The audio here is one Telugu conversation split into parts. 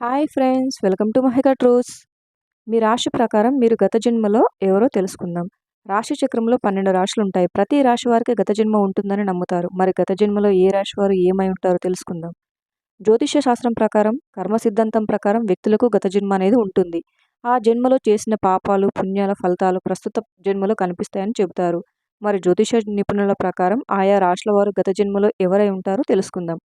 Hi friends welcome to Mahika ట్రూస్. మీ రాశి ప్రకారం మీరు గత జన్మలో ఎవరో తెలుసుకుందాం. రాశి చక్రంలో పన్నెండు రాశులు ఉంటాయి. ప్రతి రాశి వారికి గత జన్మ ఉంటుందని నమ్ముతారు. మరి గత జన్మలో ఏ రాశి వారు ఏమై ఉంటారో తెలుసుకుందాం. జ్యోతిష్య శాస్త్రం ప్రకారం కర్మ సిద్ధాంతం ప్రకారం వ్యక్తులకు గత జన్మ అనేది ఉంటుంది. ఆ జన్మలో చేసిన పాపాలు పుణ్యాల ఫలితాలు ప్రస్తుత జన్మలో కనిపిస్తాయని చెబుతారు. మరి జ్యోతిష నిపుణుల ప్రకారం ఆయా రాశుల వారు గత జన్మలో ఎవరై ఉంటారో తెలుసుకుందాం.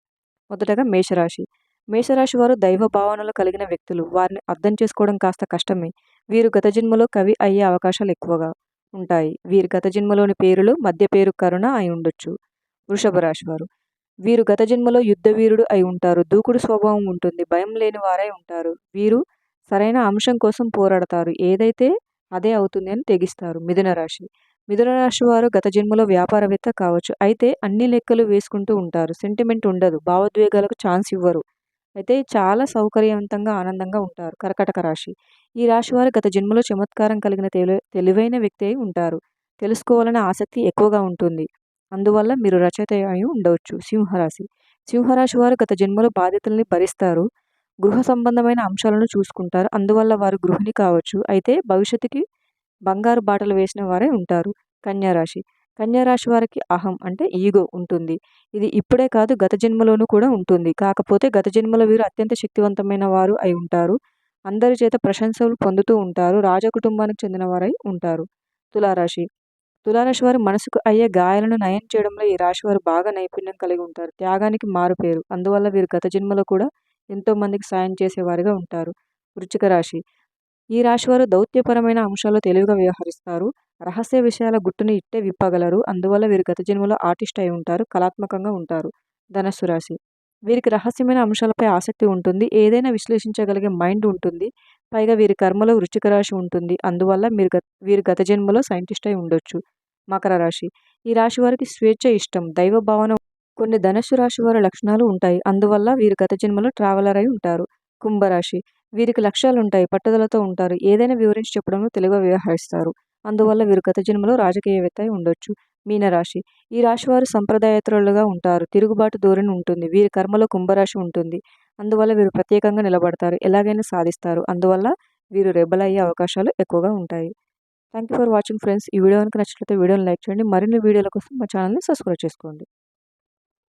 మొదటగా మేషరాశి. మేషరాశి వారు దైవ భావనలు కలిగిన వ్యక్తులు. వారిని అర్థం చేసుకోవడం కాస్త కష్టమే. వీరు గత జన్మలో కవి అయ్యే అవకాశాలు ఎక్కువగా ఉంటాయి. వీరు గత జన్మలోని పేరులు మధ్య పేరు కరుణ అయి ఉండొచ్చు. వృషభ రాశి వారు. వీరు గత జన్మలో యుద్ధ వీరుడు అయి ఉంటారు. దూకుడు స్వభావం ఉంటుంది. భయం లేని వారై ఉంటారు. వీరు సరైన అంశం కోసం పోరాడతారు. ఏదైతే అదే అవుతుంది అని తెగిస్తారు. మిథున రాశి. మిథున రాశి వారు గత జన్మలో వ్యాపారవేత్త కావచ్చు. అయితే అన్ని లెక్కలు వేసుకుంటూ ఉంటారు. సెంటిమెంట్ ఉండదు. భావోద్వేగాలకు ఛాన్స్ ఇవ్వరు. అయితే చాలా సౌకర్యవంతంగా ఆనందంగా ఉంటారు కర్కటక రాశి. ఈ రాశి వారు గత జన్మలో చమత్కారం కలిగిన తెలి తెలివైన వ్యక్తి అయి ఉంటారు. తెలుసుకోవాలనే ఆసక్తి ఎక్కువగా ఉంటుంది. అందువల్ల మీరు రచయిత అయి ఉండవచ్చు సింహరాశి. సింహరాశి వారు గత జన్మలో బాధ్యతల్ని భరిస్తారు గృహ సంబంధమైన అంశాలను చూసుకుంటారు. అందువల్ల వారు గృహిణి కావచ్చు. అయితే భవిష్యత్తుకి బంగారు బాటలు వేసిన వారే ఉంటారు కన్యారాశి. కన్యారాశి వారికి అహం అంటే ఈగో ఉంటుంది. ఇది ఇప్పుడే కాదు గత జన్మలోనూ కూడా ఉంటుంది. కాకపోతే గత జన్మలో వీరు అత్యంత శక్తివంతమైన వారు అయి ఉంటారు. అందరి చేత ప్రశంసలు పొందుతూ ఉంటారు. రాజకుటుంబానికి చెందిన వారై ఉంటారు. తులారాశి. తులారాశి వారు మనసుకు అయ్యే గాయాలను నయం చేయడంలో ఈ రాశి వారు బాగా నైపుణ్యం కలిగి ఉంటారు. త్యాగానికి మారుపేరు అందువల్ల వీరు గత జన్మలో కూడా ఎంతో మందికి సాయం చేసేవారిగా ఉంటారు. వృచ్చిక రాశి. ఈ రాశి వారు దౌత్యపరమైన అంశాల్లో తెలివిగా వ్యవహరిస్తారు. రహస్య విషయాల గుట్టుని ఇట్టే విప్పగలరు. అందువల్ల వీరు గత జన్మలో ఆర్టిస్ట్ అయి ఉంటారు కళాత్మకంగా ఉంటారు. ధనస్సు రాశి. వీరికి రహస్యమైన అంశాలపై ఆసక్తి ఉంటుంది. ఏదైనా విశ్లేషించగలిగే మైండ్ ఉంటుంది. పైగా వీరి కర్మలో వృచ్చిక రాశి ఉంటుంది. అందువల్ల మీరు వీరి గత జన్మలో సైంటిస్ట్ అయి ఉండొచ్చు. మకర రాశి. ఈ రాశి వారికి స్వేచ్ఛ ఇష్టం. దైవ భావన కొన్ని ధనస్సు రాశి వారి లక్షణాలు ఉంటాయి. అందువల్ల వీరు గత జన్మలో ట్రావెలర్ అయి ఉంటారు. కుంభరాశి. వీరికి లక్ష్యాలు ఉంటాయి పట్టుదలతో ఉంటారు. ఏదైనా వివరించి చెప్పడంలో తెలివిగా వ్యవహరిస్తారు. అందువల్ల వీరు గత జన్మలో రాజకీయవేత్త అయి ఉండొచ్చు. మీనరాశి. ఈ రాశి వారు సంప్రదాయతరులుగా ఉంటారు. తిరుగుబాటు ధోరణి ఉంటుంది. వీరి కర్మలో కుంభరాశి ఉంటుంది. అందువల్ల వీరు ప్రత్యేకంగా నిలబడతారు. ఎలాగైనా సాధిస్తారు. అందువల్ల వీరు రెబల్ అయ్యే అవకాశాలు ఎక్కువగా ఉంటాయి. Thank you for watching friends. ఈ వీడియో కనుక నచ్చినట్లయితే వీడియోని లైక్ చేయండి. మరిన్ని వీడియోల కోసం మా ఛానల్ని సబ్స్క్రైబ్ చేసుకోండి.